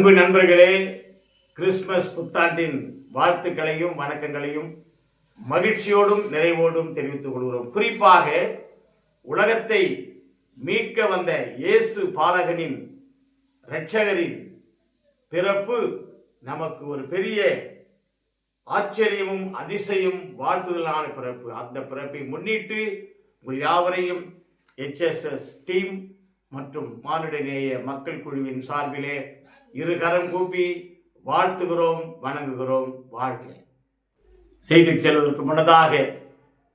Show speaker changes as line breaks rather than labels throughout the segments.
அன்பு நண்பர்களே கிறிஸ்துமஸ் புத்தாண்டின் வாழ்த்துக்களையும் வணக்கங்களையும் மகிழ்ச்சியோடும் நிறைவோடும் தெரிவித்துக் கொள்கிறோம். குறிப்பாக உலகத்தை மீட்க வந்த இயேசு பாலகனின் இரட்சகரின் பிறப்பு நமக்கு ஒரு பெரிய ஆச்சரியமும் அதிசயம் வாழ்த்துதலான பிறப்பு. அந்த பிறப்பை முன்னிட்டு உங்கள் யாவரையும் எச்எஸ்எஸ் டீம் மற்றும் மானுடநேய மக்கள் குழுவின் சார்பிலே இரு கரம் கூப்பி வாழ்த்துகிறோம் வணங்குகிறோம் வாழ்க. செய்தி செல்வதற்கு முன்னதாக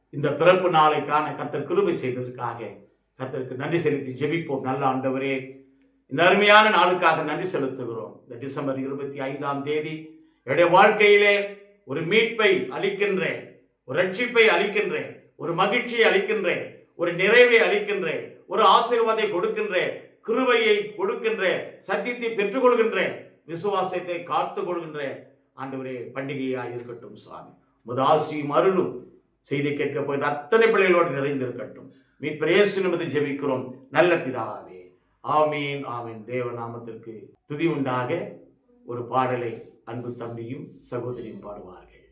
இந்த பிறப்பு நாளைக்கான கத்தர் கிருபை செய்ததற்காக கத்தருக்கு நன்றி செலுத்தி ஜெபிப்போம். நல்ல ஆண்டவரே இந்த அருமையான நாளுக்காக நன்றி செலுத்துகிறோம். இந்த டிசம்பர் இருபத்தி ஐந்தாம் தேதி என்னுடைய வாழ்க்கையிலே ஒரு மீட்பை அளிக்கின்றேன் ஒரு ரட்சிப்பை அளிக்கின்றேன் ஒரு மகிழ்ச்சியை அளிக்கின்றேன் ஒரு நிறைவை அளிக்கின்றேன் ஒரு ஆசீர்வாதை கொடுக்கின்றேன். கிருபையை கொடுக்கின்ற சத்தியத்தை பெற்றுக்கொள்கின்ற விசுவாசத்தை காத்துக் கொள்கின்ற ஆண்டவரே பண்டிகையாக இருக்கட்டும் சுவாமி. முதாசியும் அருளும். செய்தி கேட்க போய் அத்தனை பிள்ளைகளோடு நிறைந்திருக்கட்டும். மீட்பர் இயேசு நிமிடம் ஜெபிக்கிறோம். நல்ல பிதாவே. ஆமீன் ஆமீன். தேவ நாமத்திற்கு துதி உண்டாக ஒரு பாடலை அன்பு தம்பியும் சகோதரியும் பாடுவார்கள்.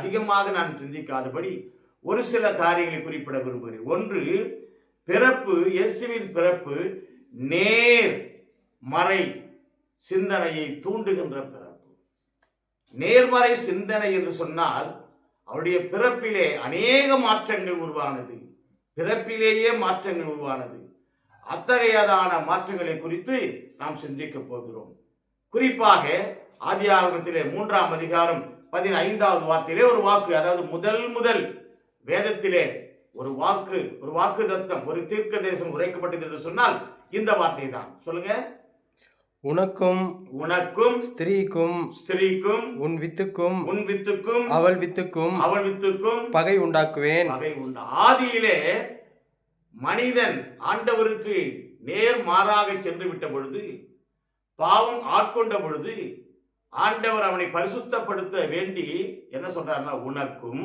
அதிகமாக நான் சிந்திக்காதபடி ஒரு சில காரியங்களை குறிப்பிட விரும்புகிறேன். ஒன்று பிறப்பு இயேசுவின் பிறப்பு நேர் மறை சிந்தனையை தூண்டுகின்ற பிறப்பு. நேர்மறை சிந்தனை என்று சொன்னால் அவருடைய பிறப்பிலே அநேக மாற்றங்கள் உருவானது. பிறப்பிலேயே மாற்றங்கள் உருவானது. அத்தகையதான மாற்றங்களை குறித்து நாம் சிந்திக்கப் போகிறோம். குறிப்பாக ஆதியாகமத்திலே மூன்றாம் அதிகாரம் பதினைந்தாவது வார்த்தையிலே ஒரு வாக்கு அதாவது முதல் முதல் வேதத்திலே ஒரு வாக்கு ஒரு வாக்கு தத்தம் ஒரு தீர்க்க தேசம் உரைக்கப்பட்டது என்று சொன்னால் இந்த வார்த்தை தான். சொல்லுங்க.
உனக்கும்
உனக்கும்
ஸ்திரீக்கும்
ஸ்திரீக்கும்
உன் வித்துக்கும்
உன் வித்துக்கும்
அவள் வித்துக்கும்
அவள் வித்துக்கும்
பகை உண்டாக்குவேன்.
பகை உண்டு? ஆதியிலே மனிதன் ஆண்டவருக்கு நேர் மாறாக சென்று விட்ட பொழுது பாவம் ஆட்கொண்ட பொழுது ஆண்டவர் அவனை பரிசுத்தப்படுத்த வேண்டி என்ன சொல்றாருன்னா உனக்கும்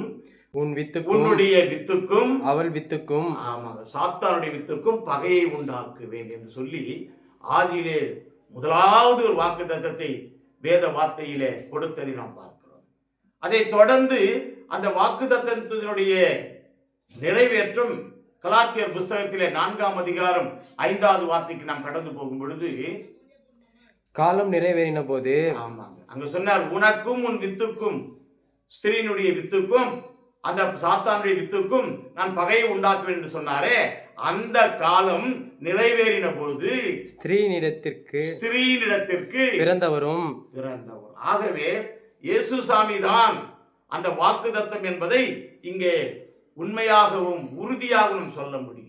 உன் வித்துக்கும்
உன்னுடைய வித்துக்கும்
அவள் வித்துக்கும்
ஆமாங்க சாத்தானுடைய வித்துக்கும் பகையை உண்டாக்குவேன் என்று சொல்லி ஆதியிலே முதலாவது ஒரு வாக்கு தத்தத்தை வேத வார்த்தையிலே கொடுத்ததை நாம் பார்க்கிறோம். அதை தொடர்ந்து அந்த வாக்கு தத்தத்தினுடைய நிறைவேற்றம் கலாத்தியர் புஸ்தகத்திலே நான்காம் அதிகாரம் ஐந்தாவது வார்த்தைக்கு நாம் கடந்து போகும் பொழுது
காலம் நிறைவேறின போது
ஆமாங்க. அங்க சொன்னார் உனக்கும் உன் வித்துக்கும் ஸ்திரீனுடைய வித்துக்கும் அந்த சாத்தானுடைய வித்துக்கும் நான் பகையை உண்டாக்குவேன் என்று சொன்னாரே. அந்த காலம் நிறைவேறின பொழுது
ஸ்திரீனிடத்திற்கு
ஸ்திரீனிடத்திற்கு
பிறந்தவரும்
பிறந்தவர். ஆகவே இயேசு சாமி தான் அந்த வாக்குதத்தம் என்பதை இங்கே உண்மையாகவும் உறுதியாகவும் சொல்ல முடியும்.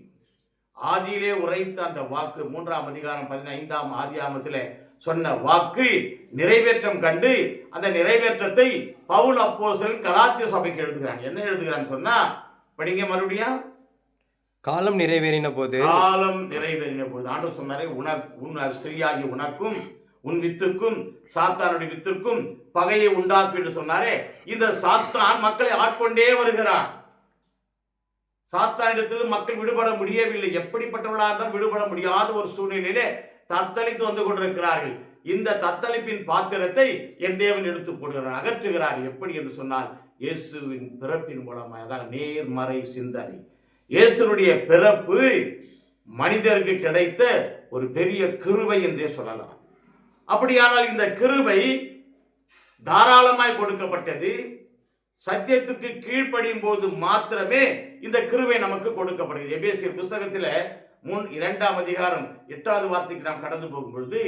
ஆதியிலே உரைத்த அந்த வாக்கு மூன்றாம் அதிகாரம் பதினைந்தாம் ஆதியாமத்திலே சொன்ன வாக்கு நிறைவேற்றம் கண்டு அந்த நிறைவேற்றத்தை பவுல் அப்போஸ்தலன் கலாத்திய சபைக்கு எழுதுகிறான். என்ன எழுதுகிறான் சொன்னா படிங்க மறுபடியும்.
காலம் நிறைவேறின போது
காலம் நிறைவேறின பொழுது ஆண்டு சொன்னாரே உனக்கு உன் ஸ்திரீயாகி உனக்கும் உன் வித்துக்கும் சாத்தானுடைய வித்திற்கும் பகையை உண்டாக்கும் என்று சொன்னாரே. இந்த சாத்தான் மக்களை ஆட்கொண்டே வருகிறான். சாத்தானிடத்தில் மக்கள் விடுபட முடியவில்லை. எப்படிப்பட்டவர்களாக இருந்தால் விடுபட முடியாத ஒரு சூழ்நிலையிலே தத்தளித்து வந்து கொண்டிருக்கிறார்கள். இந்த தத்தளிப்பின் பாத்திரத்தை என் தேவன் எடுத்து போடுகிறார் அகற்றுகிறார். எப்படி என்று சொன்னால் இயேசுவின் பிறப்பின் மூலமாக அதான் நேர்மறை சிந்தனை. இயேசுனுடைய பிறப்பு மனிதருக்கு கிடைத்த ஒரு பெரிய கிருபை என்றே சொல்லலாம். அப்படியானால் இந்த கிருபை தாராளமாய் கொடுக்கப்பட்டது சத்தியத்துக்கு கீழ்ப்படியும் போது மாத்திரமே இந்த கிருபை நமக்கு கொடுக்கப்படுகிறது. எபேசியர் புஸ்தகத்தில் முன் இரண்டாம் அதிகாரம் எட்டாவது வார்த்தைக்கு நாம் கடந்து போகும் பொழுது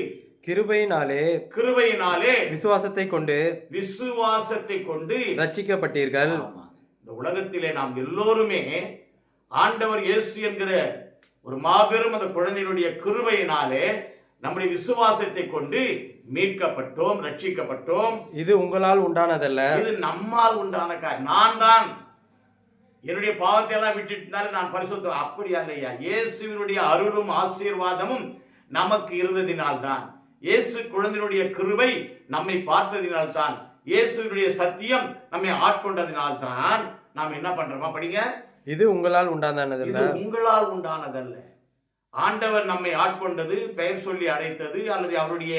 கிருபையினாலே
கிருபையினாலே
விசுவாசத்தை கொண்டு
விசுவாசத்தை கொண்டு
ரட்சிக்கப்பட்டீர்கள்.
ஆமா. இந்த உலகத்திலே நாம் எல்லோருமே ஆண்டவர் இயேசு என்கிற ஒரு மாபெரும் அந்த குழந்தையினுடைய கிருபையினாலே நம்முடைய விசுவாசத்தை கொண்டு மீட்கப்பட்டோம் ரட்சிக்கப்பட்டோம்.
இது உங்களால் உண்டானதல்ல.
இது நம்மால் உண்டான நான் தான் என்னுடைய பாவத்தை எல்லாம் விட்டுட்டாலும் நான் பரிசுத்தம். அப்படி அல்லையா இயேசுவினுடைய அருளும் ஆசீர்வாதமும் நமக்கு இருந்ததினால்தான். இயேசு குழந்தையினுடைய கிருபை நம்மை பார்த்ததினால்தான். இயேசுவினுடைய சத்தியம் நம்மை ஆட்கொண்டதினால்தான் நாம் என்ன பண்றோமா? படிங்க.
இது உங்களால் உண்டானதல்ல.
உங்களால் உண்டானதல்ல. ஆண்டவர் நம்மை ஆட்கொண்டது பெயர் சொல்லி அழைத்தது அல்லது அவருடைய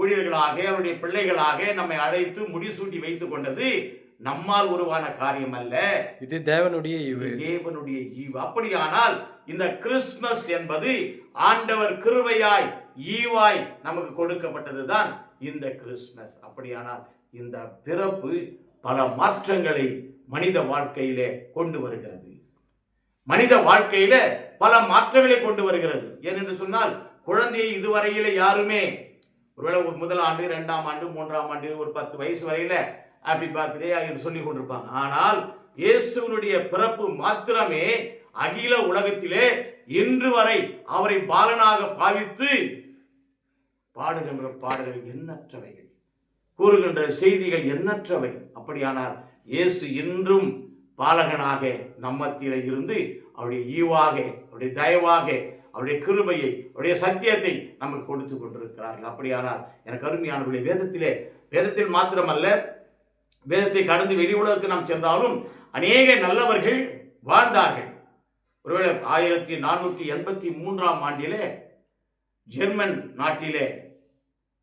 ஊழியர்களாக அவருடைய பிள்ளைகளாக நம்மை அழைத்து முடிசூட்டி வைத்துக் கொண்டது நம்மால் உருவான காரியம் அல்ல
இது தேவனுடைய ஈவு.
தேவனுடைய ஈவு. அப்படியானால் இந்த கிறிஸ்துமஸ் என்பது ஆண்டவர் கிருபையாய் ஈவாய் நமக்கு கொடுக்கப்பட்டதுதான் இந்த கிறிஸ்துமஸ். அப்படியானால் இந்த பிறப்பு பல மாற்றங்களை மனித வாழ்க்கையிலே கொண்டு வருகிறது. மனித வாழ்க்கையில பல மாற்றங்களை கொண்டு வருகிறது. ஏனென்று சொன்னால் குழந்தையை இதுவரையில யாருமே ஒருவேளை ஒரு முதல் ஆண்டு இரண்டாம் ஆண்டு மூன்றாம் ஆண்டு ஒரு பத்து வயசு வரையில ஹாப்பி பர்த்டே என்று சொல்லி கொண்டிருப்பாங்க. ஆனால் இயேசுவனுடைய பிறப்பு மாத்திரமே அகில உலகத்திலே இன்று வரை அவரை பாலனாக பாவித்து பாடுகின்ற பாடல்கள் எண்ணற்றவைகள் கூறுகின்ற செய்திகள் எண்ணற்றவை. அப்படியானால் இயேசு இன்றும் பாலகனாக நம்மத்தில இருந்து அவருடைய ஈவாக அவருடைய தயவாக அவருடைய கிருபையை அவருடைய சத்தியத்தை நமக்கு கொடுத்து கொண்டிருக்கிறார்கள். அப்படியானால் எனக்கு அருமையானவருடைய வேதத்திலே வேதத்தில் மாத்திரமல்ல வேதத்தை கடந்து வெளி உலகத்துக்கு நாம் சென்றாலும் அநேக நல்லவர்கள் வாழ்ந்தார்கள். ஒருவேளை ஆயிரத்தி நானூற்றி எண்பத்தி மூன்றாம் ஆண்டிலே ஜெர்மன் நாட்டிலே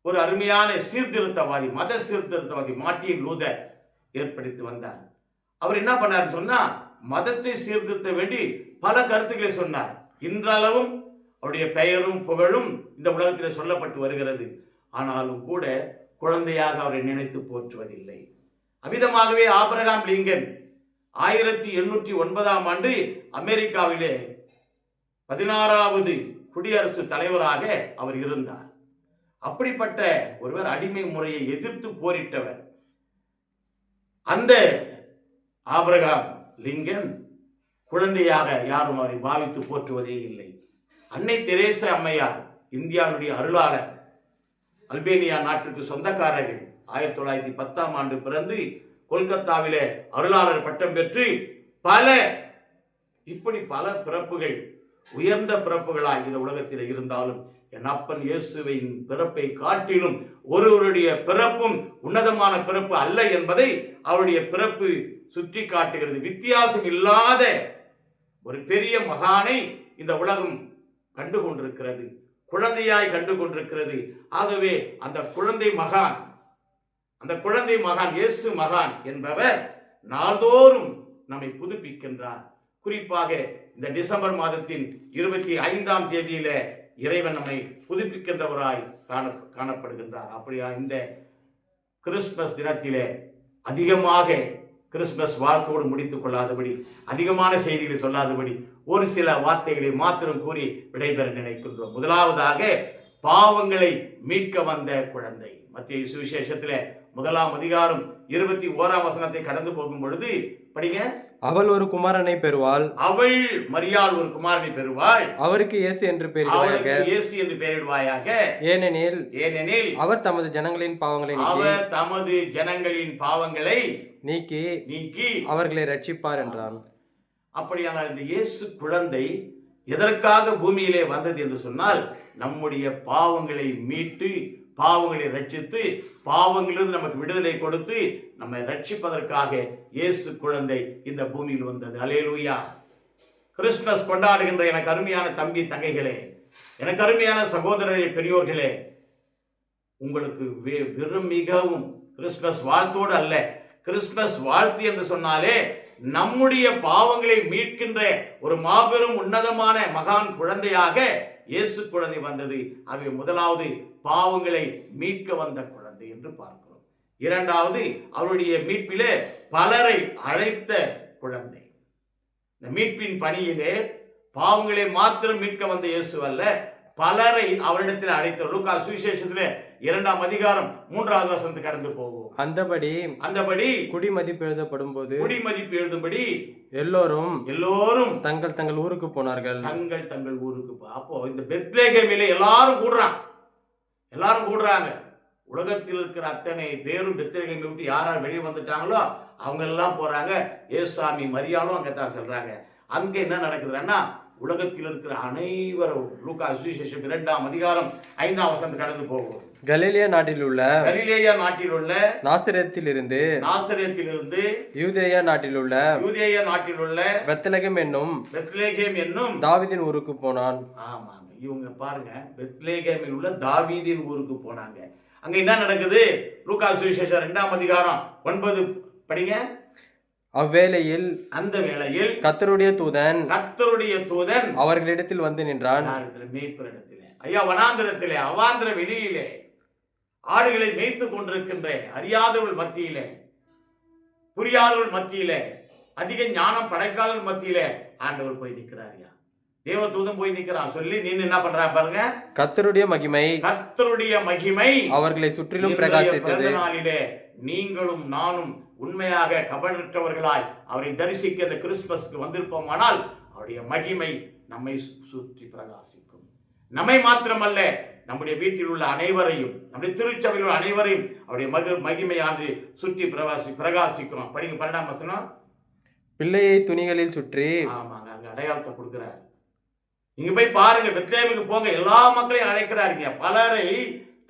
ஒரு அருமையான சீர்திருத்தவாதி மத சீர்திருத்தவாதி மார்ட்டின் லூதர் ஏற்படுத்தி வந்தார். அவர் என்ன பண்ணார் சொன்னா மதத்தை சீர்திருத்த வேண்டி பல கருத்துக்களை சொன்னார். இன்றளவும் அவருடைய பெயரும் புகழும் இந்த உலகத்தில் சொல்லப்பட்டு வருகிறது. ஆனாலும் கூட குழந்தையாக அவரை நினைத்து போற்றுவதில்லை. அமிதமாகவே ஆபிரகாம் லிங்கன் ஆயிரத்தி எண்ணூற்றி ஒன்பதாம் ஆண்டு அமெரிக்காவிலே பதினாறாவது குடியரசு தலைவராக அவர் இருந்தார். அப்படிப்பட்ட ஒருவர் அடிமை முறையை எதிர்த்து போரிட்டவர். அந்த ஆபிரகாம் லிங்கன் குழந்தையாக யாரும் அவரை பாவித்து போற்றுவதே இல்லை. அன்னை தெரேசா அம்மையார் இந்தியாவுடைய அருளாளர் அல்பேனியா நாட்டுக்கு சொந்தக்காரர்கள் ஆயிரத்தி தொள்ளாயிரத்தி பத்தாம் ஆண்டு பிறந்து கொல்கத்தாவிலே அருளாளர் பட்டம் பெற்று பல இப்படி பல பிறப்புகள் உயர்ந்த பிறப்புகளாய் இந்த உலகத்தில் இருந்தாலும் என் அப்பன் இயேசுவின் பிறப்பை காட்டிலும் ஒருவருடைய பிறப்பும் உன்னதமான பிறப்பு அல்ல என்பதை அவருடைய பிறப்பு சுற்றி காட்டுகிறது வித்தியாசம் இல்லாத ஒரு பெரிய மகானை இந்த உலகம் கண்டு கொண்டிருக்கிறது குழந்தையாய் கண்டு கொண்டிருக்கிறது ஆகவே அந்த குழந்தை மகான் அந்த குழந்தை மகான் இயேசு மகான் என்பவர் நாள்தோறும் நம்மை புதுப்பிக்கின்றார். குறிப்பாக இந்த டிசம்பர் மாதத்தின் இருபத்தி ஐந்தாம் தேதியில இறைவன் நம்மை புதுப்பிக்கின்றவராய் காண காணப்படுகின்றார். அப்படியா இந்த கிறிஸ்துமஸ் தினத்திலே அதிகமாக கிறிஸ்துமஸ் வாழ்க்கையோடு முடித்துக் கொள்ளாதபடி அதிகமான செய்திகளை சொல்லாதபடி ஒரு சில வார்த்தைகளை மாத்திரம் கூறி விடைபெற நினைக்கின்றோம். முதலாவதாக பாவங்களை மீட்க வந்த குழந்தை. மத்திய சுவிசேஷத்தில் முதலாம் அதிகாரம் இருபத்தி ஓராம் வசனத்தை கடந்து போகும் பொழுது படிங்க.
அவள் ஒரு குமாரனை பெறுவாள்.
அவள் மரியாள் ஒரு குமாரனை பெறுவாள்.
அவருக்கு இயேசு என்று பெயரிடுவாயாக.
இயேசு என்று பெயரிடுவாயாக.
ஏனெனில்
ஏனெனில்
அவர் தமது ஜனங்களின் பாவங்களை நீக்கி
அவர் தமது ஜனங்களின் பாவங்களை
நீக்கி
நீக்கி
அவர்களை ரட்சிப்பார் என்றான்.
அப்படியானால் இந்த இயேசு குழந்தை எதற்காக பூமியிலே வந்தது என்று சொன்னால் நம்முடைய பாவங்களை மீட்டு பாவங்களை ரட்சித்து பாவங்களிலிருந்து நமக்கு விடுதலை கொடுத்து நம்மை ரட்சிப்பதற்காக இயேசு குழந்தை இந்த பூமியில் வந்தது. அலேலூயா கிறிஸ்துமஸ் கொண்டாடுகின்ற எனக்கு அருமையான தம்பி தங்கைகளே எனக்கு அருமையான சகோதரரே பெரியோர்களே உங்களுக்கு வெறும் மிகவும் கிறிஸ்துமஸ் வாழ்த்தோடு அல்ல. கிறிஸ்துமஸ் வாழ்த்து என்று சொன்னாலே நம்முடைய பாவங்களை மீட்கின்ற ஒரு மாபெரும் உன்னதமான மகான் குழந்தையாக இயேசு குழந்தை வந்தது. ஆகவே முதலாவது பாவங்களை மீட்க வந்த குழந்தை என்று பார்க்கிறோம். இரண்டாவது அவருடைய மீட்பிலே பலரை அழைத்த குழந்தை. இந்த மீட்பின் பணியிலே பாவங்களை மாத்திரம் மீட்க வந்த இயேசு அல்ல பலரை அவரிடத்தில் அழைத்த லூக்கா சுவிசேஷத்திலே இரண்டாம் அதிகாரம் மூன்றாவது வசனத்தை கடந்து போவோம்.
அந்தபடி
அந்தபடி
குடிமதிப்பு எழுதப்படும் போது
குடிமதிப்பு எழுதும்படி
எல்லோரும்
எல்லோரும்
தங்கள் தங்கள் ஊருக்கு போனார்கள்.
தங்கள் தங்கள் ஊருக்கு அப்போ இந்த பெத்லேகேமிலே எல்லாரும் கூடுறாங்க எல்லாரும் கூடுறாங்க. உலகத்தில் இருக்கிற அத்தனை பேரும் பெத்லேகேமை விட்டு யார் யார் வெளியே வந்துட்டாங்களோ அவங்க எல்லாம் போறாங்க. ஏசாமி மரியாளும் அங்கே தான் செல்றாங்க. அங்க என்ன நடக்குதுன்னா உலகத்தில் இருக்கிற அனைவரும் லூக்கா சுவிசேஷம் இரண்டாம் அதிகாரம் ஐந்தாம் வசனம் கடந்து போகும்
கலிலியா நாட்டில் உள்ள
கலிலேயா நாட்டில் உள்ள
நாசிரத்திலிருந்து
நாசரேத்திலிருந்து
யூதேயா நாட்டில் உள்ள
யூதேய நாட்டில் உள்ள
பெத்தலகம் என்னும்
பெத்லேகேம் என்னும்
தாவீதின் ஊருக்கு போனான்.
ஆமாங்க இவங்க பாருங்க பெத்லேகேமில் உள்ள தாவீதின் ஊருக்கு போனாங்க. அங்க என்ன நடக்குது? லூக்கா சுவிசேஷம் ரெண்டாம் அதிகாரம் ஒன்பது படிங்க.
அவ்வேளையில்
அந்த வேளையில்
கத்தருடைய தூதன்
கர்த்தருடைய தூதன்
அவர்களிடத்தில் வந்து நின்றான்.
யாரிடத்துல? மேய்ப்பரிடத்திலே. ஐயா வனாந்திரத்திலே அவாந்திர வெளியிலே ஆடுகளை மேய்த்து கொண்டிருக்கின்ற அறியாதவர்கள் மத்தியிலே புரியாதவர்கள் மத்தியிலே அதிக ஞானம் படைக்காதவர்கள் மத்தியிலே ஆண்டவர் போய் நிற்கிறாரியா தேவ தூதன் போய் நிற்கிறான் சொல்லி நீ என்ன பண்றா பாருங்க.
கர்த்தருடைய மகிமை
கர்த்தருடைய மகிமை
அவர்களை சுற்றிலும் பிரகாசித்தது.
நாளிலே நீங்களும் நானும் உண்மையாக கபடற்றவர்களாய் அவரை தரிசிக்க இந்த கிறிஸ்துமஸ்க்கு வந்திருப்போமானால் அவருடைய மகிமை நம்மை சுற்றி பிரகாசிக்கும். நம்மை மாத்திரமல்ல நம்முடைய வீட்டில் உள்ள அனைவரையும் நம்முடைய திருச்சபையில் உள்ள அனைவரையும் அவருடைய மகு மகிமையானது சுற்றி பிரகாசி பிரகாசிக்கும் படிங்க பன்னெண்டாம் வசனம்.
பிள்ளையை துணிகளில் சுற்றி
ஆமாங்க அங்க அடையாளத்தை கொடுக்கிறார். நீங்க போய் பாருங்க பெத்லேமுக்கு போங்க. எல்லா மக்களையும் அழைக்கிறாருங்க பலரை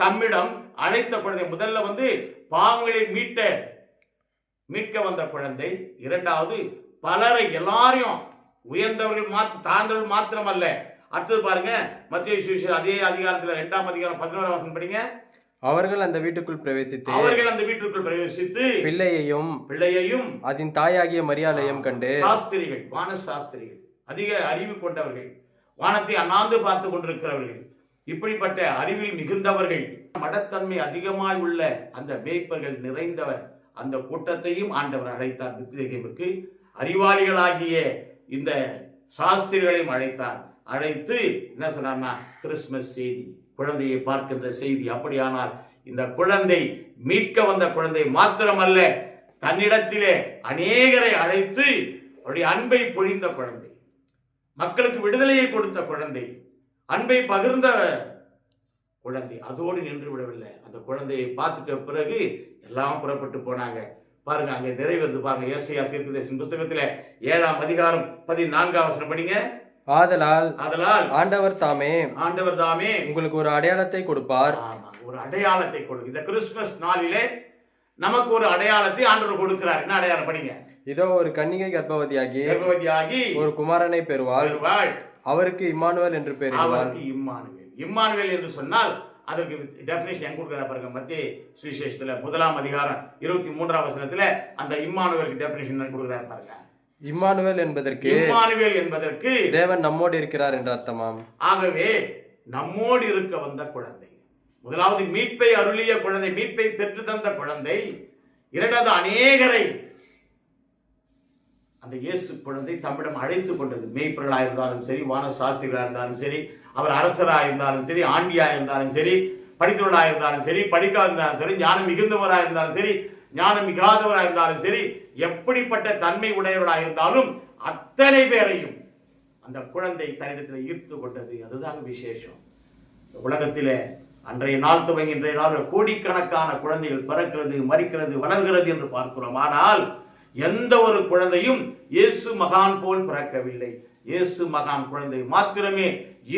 தம்மிடம் அழைத்த குழந்தை முதல்ல வந்து பாவங்களை மீட்ட மீட்க வந்த குழந்தை. இரண்டாவது பலரை எல்லாரையும் உயர்ந்தவர்கள் மாத்த தாழ்ந்தவர்கள் மாத்திரமல்ல. அடுத்தது பாருங்க மத்திய சுவிசேஷம் அதே அதிகாரத்துல இரண்டாம் அதிகாரம் பதினோராம் படிங்க.
அவர்கள் அந்த வீட்டுக்குள் பிரவேசித்து
அவர்கள் அந்த வீட்டிற்குள் பிரவேசித்து
பிள்ளையையும்
பிள்ளையையும்
அதன் தாயாகிய மரியாதையும் கண்டு
சாஸ்திரிகள் வான சாஸ்திரிகள் அதிக அறிவு கொண்டவர்கள். வானத்தை அண்ணாந்து பார்த்து கொண்டிருக்கிறவர்கள். இப்படிப்பட்ட அறிவில் மிகுந்தவர்கள் மடத்தன்மை அதிகமாய் உள்ள அந்த மேய்ப்பர்கள் நிறைந்தவர். அந்த கூட்டத்தையும் ஆண்டவர் அழைத்தார். பித்லேகேமுக்கு அறிவாளிகளாகிய இந்த சாஸ்திரிகளையும் அழைத்தார். அழைத்து என்ன சொன்னார்னா கிறிஸ்மஸ் செய்தி குழந்தையை பார்க்கின்ற செய்தி. அப்படியானால் இந்த குழந்தை மீட்க வந்த குழந்தை மாத்திரமல்ல தன்னிடத்திலே அநேகரை அழைத்து அவருடைய அன்பை பொழிந்த குழந்தை. மக்களுக்கு விடுதலையை கொடுத்த குழந்தை அன்பை பகிர்ந்த குழந்தை அதோடு நின்று விடவில்லை. அந்த குழந்தையை பார்த்துட்ட பிறகு எல்லாம் புறப்பட்டு போனாங்க. பாருங்க அங்கே நிறைவேறுது பாருங்க. ஏசையா தீர்க்கதரிசன புஸ்தகத்துல ஏழாம் அதிகாரம் பதினான்காம் வசனம் படிங்க.
ஆதலால்
அதனால்
ஆண்டவர் தாமே
ஆண்டவர் தாமே
உங்களுக்கு ஒரு அடையாளத்தை கொடுப்பார்.
ஆமா, ஒரு அடையாளத்தை கொடு. இந்த கிறிஸ்துமஸ் நாளிலே நமக்கு ஒரு அடையாளத்தை ஆண்டவர் கொடுக்கிறார். என்ன அடையாளம்? படிங்க.
இதோ ஒரு கன்னிகை கர்ப்பவதியாகி
கர்ப்பவதியாகி
ஒரு குமாரனை பெறுவாள். அவருக்கு இம்மானுவேல் என்று பெயரிடுவாள்
அவருக்கு இம்மானுவேல். இம்மானுவேல் என்று சொன்னால் அதற்கு டெஃபினேஷன் எங்க கொடுக்குறா பாருங்க மத்திய சுவிசேஷத்துல முதலாம் அதிகாரம் இருபத்தி மூன்றாம் வசனத்துல அந்த இம்மானுவேலுக்கு டெஃபினேஷன் கொடுக்குறாரு பாருங்க.
இம்மானுவேல் என்பதற்கு
இம்மானுவேல் என்பதற்கு
தேவன் நம்மோடு இருக்கிறார் என்று அர்த்தமாம்.
ஆகவே நம்மோடு இருக்க வந்த குழந்தை முதலாவது மீட்பை அருளிய குழந்தை மீட்பை பெற்று தந்த குழந்தை இரண்டாவது அநேகரை அந்த இயேசு குழந்தை தம்மிடம் அழைத்து கொண்டது. மேய்ப்பர்களாக இருந்தாலும் சரி வான சாஸ்திரிகளாக இருந்தாலும் சரி அவர் அரசராக இருந்தாலும் சரி ஆண்டியாக இருந்தாலும் சரி படித்தவர்களாக இருந்தாலும் சரி படிக்காத இருந்தாலும் சரி ஞானம் மிகுந்தவராக இருந்தாலும் சரி ஞானம் மிகாதவராக இருந்தாலும் சரி எப்படிப்பட்ட தன்மை உடையவராக இருந்தாலும் அத்தனை பேரையும் அந்த குழந்தை தன்னிடத்தில் ஈர்த்து கொண்டது. அதுதான் விசேஷம். உலகத்திலே அன்றைய நாள் துவங்கி இன்றைய நாள் கோடிக்கணக்கான குழந்தைகள் பிறக்கிறது மறிக்கிறது வளர்கிறது என்று பார்க்கிறோம். ஆனால் எந்த ஒரு குழந்தையும் இயேசு மகான் போல் பிறக்கவில்லை. இயேசு மகான் குழந்தை மாத்திரமே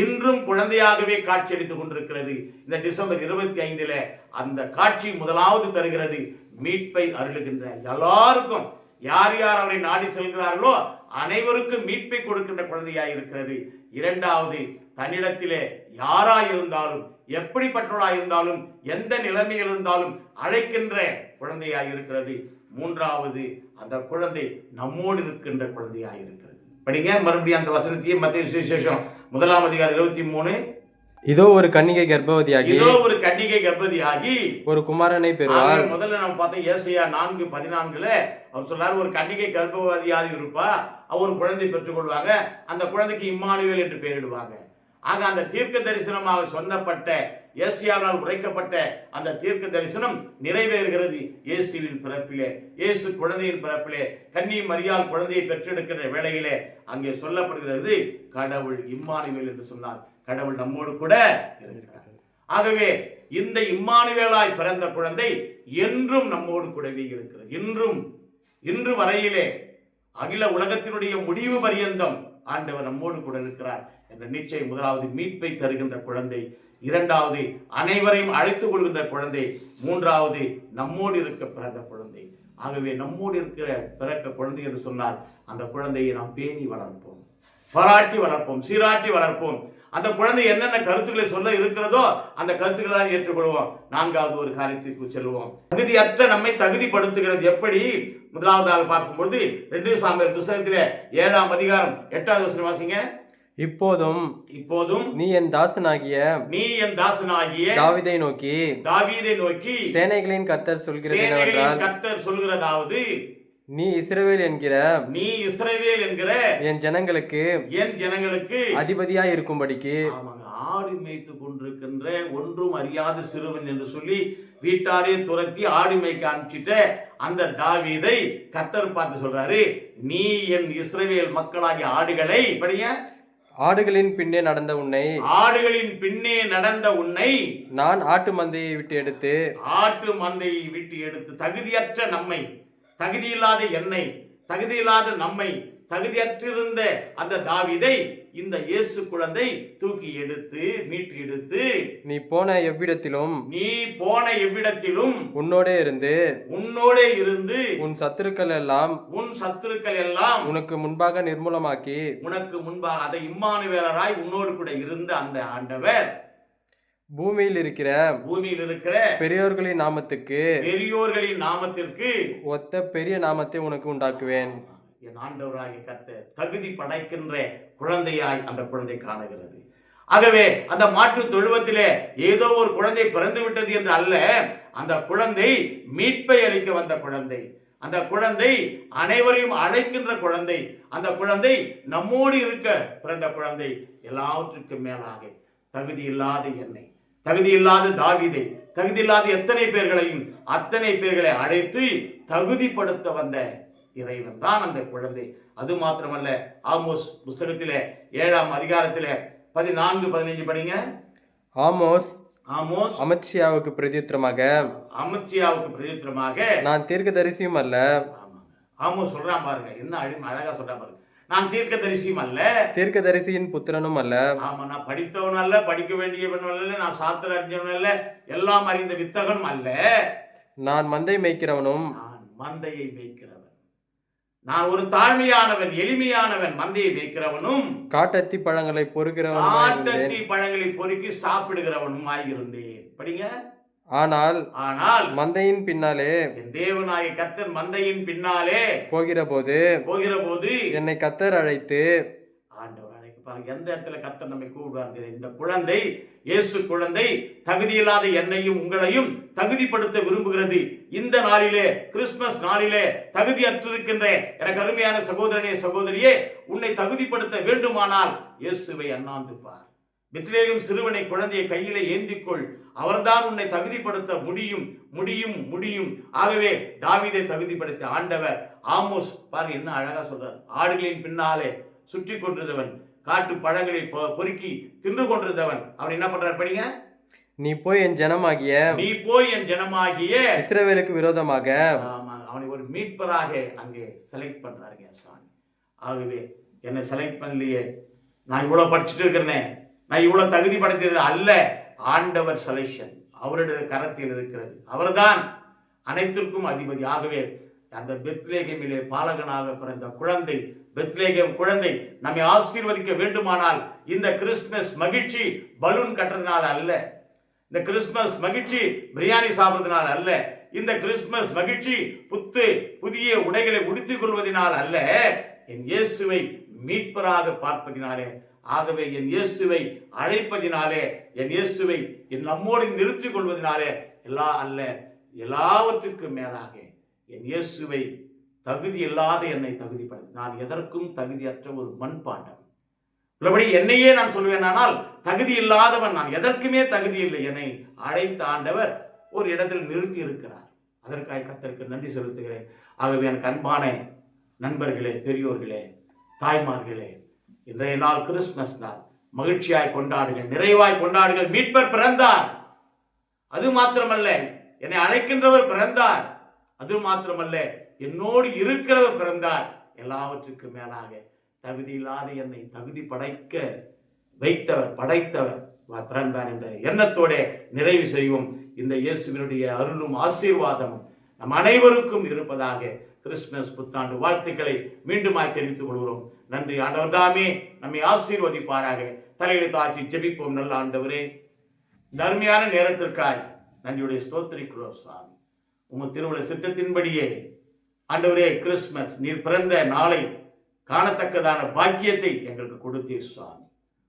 இன்றும் குழந்தையாகவே காட்சியளித்துக் கொண்டிருக்கிறது. இந்த டிசம்பர் இருபத்தி ஐந்தில் அந்த காட்சி முதலாவது தருகிறது. மீட்பை அருளுகின்ற எல்லாருக்கும் யார் யார் அவரை நாடி செல்கிறார்களோ அனைவருக்கும் மீட்பை கொடுக்கின்ற குழந்தையாய் இருக்கிறது இரண்டாவது தன்னிடத்திலே யாராய் இருந்தாலும் எப்படிப்பட்டவர்களாய் இருந்தாலும் எந்த நிலைமையில் இருந்தாலும் அழைக்கின்ற குழந்தையாய் இருக்கிறது மூன்றாவது அந்த குழந்தை நம்மோடு இருக்கின்ற குழந்தையாய் இருக்கிறது. படிங்க மறுபடியும் அந்த வசனத்தையும் மத்திய சுவிசேஷம் முதலாம் அதிகாரம் இருபத்தி மூணு.
இதோ ஒரு கன்னிகை கர்ப்பவதியாகி
இதோ ஒரு கன்னிகை கர்ப்பதியாகி
ஒரு குமாரனை
ஆகவே முதல்ல நம்ம பார்த்தோம் ஏசையா நான்கு பதினான்குல அவர் சொல்லாரு ஒரு கன்னிகை கர்ப்பவதியாக இருப்பா அவர் குழந்தை பெற்றுக்கொள்வாங்க அந்த குழந்தைக்கு இம்மானுவேல் என்று பெயரிடுவாங்க. ஆக அந்த தீர்க்க தரிசனமாக சொன்னப்பட்ட ஏசியாவினால் உரைக்கப்பட்ட அந்த தீர்க்க தரிசனம் நிறைவேறுகிறது. இயேசுவின் பிறப்பிலே இயேசு குழந்தையின் பிறப்பிலே கன்னி மரியால் குழந்தையை பெற்றெடுக்கிற வேளையிலே அங்கே சொல்லப்படுகிறது கடவுள் இம்மானுவேல் என்று சொன்னார். கடவுள் நம்மோடு கூட இருக்கிறார். ஆகவே இந்த இம்மானுவேலாய் பிறந்த குழந்தை என்றும் நம்மோடு கூடவே இருக்கிறது. இன்றும் இன்று வரையிலே அகில உலகத்தினுடைய முடிவு பரியந்தம் ஆண்டவர் நம்மோடு கூட இருக்கிறார் என்ற நிச்சயம் முதலாவது மீட்பை தருகின்ற குழந்தை இரண்டாவது அனைவரையும் அழைத்துக் கொள்கின்ற குழந்தை. மூன்றாவது நம்மோடு இருக்க பிறந்த குழந்தை. ஆகவே நம்மோடு இருக்கிற பிறக்க குழந்தை என்று சொன்னால் அந்த குழந்தையை நாம் பேணி வளர்ப்போம். பாராட்டி வளர்ப்போம் சீராட்டி வளர்ப்போம். அந்த குழந்தை என்னென்ன கருத்துக்களை சொல்ல இருக்கிறதோ அந்த கருத்துக்களை ஏற்றுக்கொள்வோம். நான்காவது ஒரு காரியத்திற்கு செல்வோம். தகுதியற்ற நம்மை தகுதிப்படுத்துகிறது எப்படி? முதலாவதாக பார்க்கும்பொழுது ரெண்டு சாமியார் புஸ்தகத்திலே ஏழாம் அதிகாரம் எட்டாவது வசனம் வாசிங்க.
இப்போதும்
இப்போதும்
நீ என் தாசனாகிய
நீ என் தாசனாகிய
தாவீதை நோக்கி
தாவீதை நோக்கி
சேனைகளின் கர்த்தர் சொல்கிறது என்னவென்றால்
கர்த்தர் சொல்கிறதாவது
நீ இஸ்ரவேல் என்கிற
நீ இஸ்ரவேல் என்கிற
என் ஜனங்களுக்கு
என் ஜனங்களுக்கு
அதிபதியாய் இருக்கும்படிக்கு
ஆடு மேய்த்து கொண்டிருக்கின்ற ஒன்றும் அறியாத சிறுவன் என்று சொல்லி வீட்டாரே துரத்தி ஆடு மேய்க்க அனுப்பிச்சிட்ட அந்த தாவீதை கத்தர் பார்த்து சொல்றாரு நீ என் இஸ்ரவேல் மக்களாகிய ஆடுகளை படிங்க
ஆடுகளின் பின்னே நடந்த உன்னை
ஆடுகளின் பின்னே நடந்த உன்னை
நான் ஆட்டு மந்தையை விட்டு எடுத்து
ஆட்டு மந்தையை விட்டு எடுத்து தகுதியற்ற நம்மை தகுதியில்லாத என்னை தகுதியில்லாத நம்மை தகுதியற்றிருந்த அந்த தாவீதை இந்த இயேசு குழந்தை தூக்கி எடுத்து மீட்டு எடுத்து
நீ போன எவ்விடத்திலும்
நீ போன எவ்விடத்திலும்
உன்னோடே இருந்து
உன்னோடே இருந்து
உன் சத்துருக்கள் எல்லாம்
உன் சத்துருக்கள் எல்லாம்
உனக்கு முன்பாக நிர்மூலமாக்கி
உனக்கு முன்பாக அதை இம்மானுவேலராய் உன்னோடு கூட இருந்த அந்த ஆண்டவர்
பூமியில் இருக்கிற
பூமியில் இருக்கிற
பெரியோர்களின் நாமத்துக்கு
பெரியோர்களின் நாமத்திற்கு
ஒத்த பெரிய நாமத்தை உனக்கு உண்டாக்குவேன்.
என் ஆண்டவராகிய கத்த தகுதி படைக்கின்ற குழந்தையாய் அந்த குழந்தை காணுகிறது. ஆகவே அந்த மாற்று தொழுவத்திலே ஏதோ ஒரு குழந்தை பிறந்து விட்டது என்று அல்ல அந்த குழந்தை மீட்பை அளிக்க வந்த குழந்தை. அந்த குழந்தை அனைவரையும் அழைக்கின்ற குழந்தை. அந்த குழந்தை நம்மோடு இருக்க பிறந்த குழந்தை. எல்லாவற்றுக்கும் மேலாக தகுதி இல்லாத என்னை தகுதி இல்லாத தாவிதை தகுதி இல்லாத எத்தனை பேர்களையும் அத்தனை பேர்களை அழைத்து தகுதிப்படுத்த வந்த இறைவன் தான் அந்த குழந்தை. அது மாத்திரமல்ல ஆமோஸ் புஸ்தகத்திலே ஏழாம் அதிகாரத்திலே பதினான்கு பதினைஞ்சு படிங்க.
ஆமோஸ்
ஆமோஸ்
அமத்சியாவுக்கு பிரதியுத்தரமாக.
அமத்சியாவுக்கு பிரதித்திரமாக
நான் தீர்க்கதரிசியும் அல்ல.
ஆமாங்க. ஆமோஸ் சொல்றான் பாருங்க என்ன அழி அழகா சொல்றான் பாருங்க. நான் தீர்க்கதரிசியும் அல்ல.
தீர்க்கதரிசியின் புத்திரனும் அல்ல.
ஆமா நான் படித்தவன் அல்ல படிக்க வேண்டியவன் அல்ல நான் சாஸ்திர அறிஞவன் அல்ல எல்லாம் அறிந்த வித்தகனும் அல்ல.
நான் மந்தை மேய்க்கிறவனும்.
நான் மந்தையை மேய்க்கிறவன். நான் ஒரு தாழ்மையானவன் எளிமையானவன் மந்தையை மேய்க்கிறவனும்
காட்டத்தி பழங்களை பொறுக்கிறவனும்
ஆட்டத்தி பழங்களை பொறுக்கி சாப்பிடுகிறவனும் ஆகியிருந்தேன் படிங்க.
ஆனால்
ஆனால்
மந்தையின் பின்னாலே
என் தேவனாய கத்தர் மந்தையின் பின்னாலே
போகிற போது
போகிற போது
என்னை கத்தர் அழைத்து
பாருங்க எந்த இடத்துல கத்தர் நம்மை கூப்பிடுவார் இந்த குழந்தை இயேசு குழந்தை தகுதியில்லாத என்னையும் உங்களையும் தகுதிப்படுத்த விரும்புகிறது. இந்த நாளிலே கிறிஸ்துமஸ் நாளிலே தகுதியற்றிருக்கின்ற எனக்கு அருமையான சகோதரனே சகோதரியே உன்னை தகுதிப்படுத்த வேண்டுமானால் இயேசுவை அண்ணாந்து பார் பெத்லேயும் சிறுவனை குழந்தையை கையிலே ஏந்திக்கொள். அவர்தான் உன்னை தகுதிப்படுத்த முடியும். முடியும் முடியும். ஆகவே தாவிதை தகுதிப்படுத்த ஆண்டவர் ஆமோஸ் பாருங்க என்ன அழகா சொல்றார். ஆடுகளின் பின்னாலே சுற்றி கொண்டிருந்தவன் காட்டு பழங்களை பொறுக்கி தின்று கொண்டிருந்தவன். அவன் என்ன பண்றார் படிங்க?
நீ போய் என் ஜனமாகிய
நீ போய் என் ஜனமாகிய
இஸ்ரவேலுக்கு விரோதமாக
அவனை ஒரு மீட்பராக அங்கே செலக்ட் பண்றாருங்க சாமி ஆகவே என்னை செலக்ட் பண்ணலையே. நான் இவ்வளவு படிச்சுட்டு இருக்கிறேனே. நான் இவ்வளவு தகுதி படைத்திருக்கிறேன் அல்ல. ஆண்டவர் செலெக்ஷன் அவருடைய கரத்தில் இருக்கிறது. அவர்தான் அனைத்திற்கும் அதிபதி. ஆகவே அந்த பெத்லேகமிலே பாலகனாக பிறந்த குழந்தை பெத்லேகம் குழந்தை நம்மை ஆசீர்வதிக்க வேண்டுமானால் இந்த கிறிஸ்துமஸ் மகிழ்ச்சி பலூன் கட்டுறதுனால அல்ல. இந்த கிறிஸ்துமஸ் மகிழ்ச்சி பிரியாணி சாப்பிட்றதுனால அல்ல. இந்த கிறிஸ்துமஸ் மகிழ்ச்சி புத்து புதிய உடைகளை உடுத்திக் கொள்வதனால் அல்ல. என் இயேசுவை மீட்பராக பார்ப்பதினாலே ஆகவே என் இயேசுவை அழைப்பதினாலே என் இயேசுவை என் நம்மோடு நிறுத்திக் கொள்வதனாலே எல்லா அல்ல எல்லாவற்றுக்கும் மேலாக என் இயேசுவை தகுதி இல்லாத என்னை தகுதிப்படுத்தி. நான் எதற்கும் தகுதியற்ற ஒரு மண்பாண்டம் உள்ளபடி என்னையே நான் சொல்வேனானால் தகுதி இல்லாதவன் நான் எதற்குமே தகுதி இல்லை என்னை அழைத்த ஆண்டவர் ஒரு இடத்தில் நிறுத்தி இருக்கிறார். அதற்காக கத்தருக்கு நன்றி செலுத்துகிறேன். ஆகவே எனக்கு அன்பான நண்பர்களே பெரியோர்களே தாய்மார்களே இன்றைய நாள் கிறிஸ்துமஸ் நாள். மகிழ்ச்சியாய் கொண்டாடுங்கள் நிறைவாய் கொண்டாடுங்கள். மீட்பர் பிறந்தார். அது மாத்திரமல்ல என்னை அழைக்கின்றவர் பிறந்தார். அது மாத்திரமல்ல என்னோடு இருக்கிறவர் பிறந்தார். எல்லாவற்றுக்கும் மேலாக தகுதி இல்லாத என்னை தகுதி படைக்க வைத்தவர் படைத்தவர் பிறந்தார் என்ற எண்ணத்தோட நிறைவு செய்வோம். இந்த இயேசுவினுடைய அருளும் ஆசீர்வாதமும் நம் அனைவருக்கும் இருப்பதாக கிறிஸ்துமஸ் புத்தாண்டு வாழ்த்துக்களை மீண்டுமாய் தெரிவித்துக் கொள்கிறோம். நன்றி ஆண்டவர் தாமே நம்மை ஆசீர்வதிப்பாராக. தலைகளை தாழ்த்தி ஜெபிப்போம். நல்ல ஆண்டவரே இந்த அருமையான நேரத்திற்காய் நன்றியுடைய ஸ்தோத்திரிக்கிறோம் சாமி. உமது திருவிழா சித்தத்தின்படியே. ஆண்டவரே கிறிஸ்மஸ் நீர் பிறந்த நாளை காணத்தக்கதான பாக்கியத்தை எங்களுக்கு கொடுத்தீர் சுவாமி.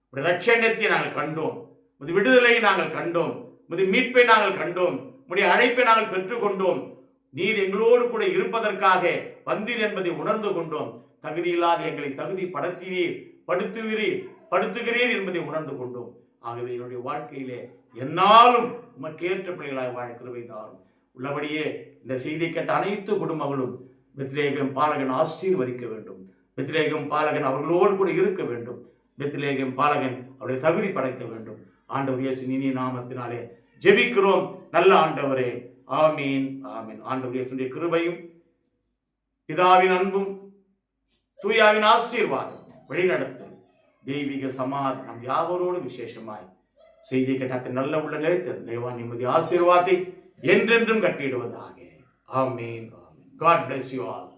உடைய ரட்சணத்தை நாங்கள் கண்டோம். உமது விடுதலை நாங்கள் கண்டோம். உமது மீட்பை நாங்கள் கண்டோம். உடைய அழைப்பை நாங்கள் பெற்றுக்கொண்டோம். நீர் எங்களோடு கூட இருப்பதற்காக வந்தீர் என்பதை உணர்ந்து கொண்டோம். தகுதியில்லாத எங்களை தகுதி படுத்தினீர் படுத்துகிறீர் படுத்துகிறீர் என்பதை உணர்ந்து கொண்டோம். ஆகவே என்னுடைய வாழ்க்கையிலே என்னாலும் உமக்கேற்ற பிள்ளைகளாக வாழ கிருபை தாரும். உள்ளபடியே இந்த செய்தி கேட்ட அனைத்து குடும்பங்களும் பெத்லேகம் பாலகன் ஆசீர்வதிக்க வேண்டும். பித்ரேகம் பாலகன் அவர்களோடு கூட இருக்க வேண்டும். பெத்லேகம் பாலகன் அவரை தகுதி படைக்க வேண்டும். ஆண்டவர் இயேசு இனி நாமத்தினாலே ஜெபிக்கிறோம். நல்ல ஆண்டவரே ஆமீன் ஆமீன். ஆண்டவர் இயேசுடைய கிருபையும் பிதாவின் அன்பும் தூயாவின் ஆசீர்வாதம் வழிநடத்தல் தெய்வீக சமாதானம் யாவரோடும் விசேஷமாய். செய்தி கட்டத்தில் நல்ல உள்ள நிலைத்தது தெய்வா நிம்மதி ஆசீர்வாதி என்றென்றும் கட்டிடுவதாக. ஆமீன் காட் பிளஸ் யூ ஆல்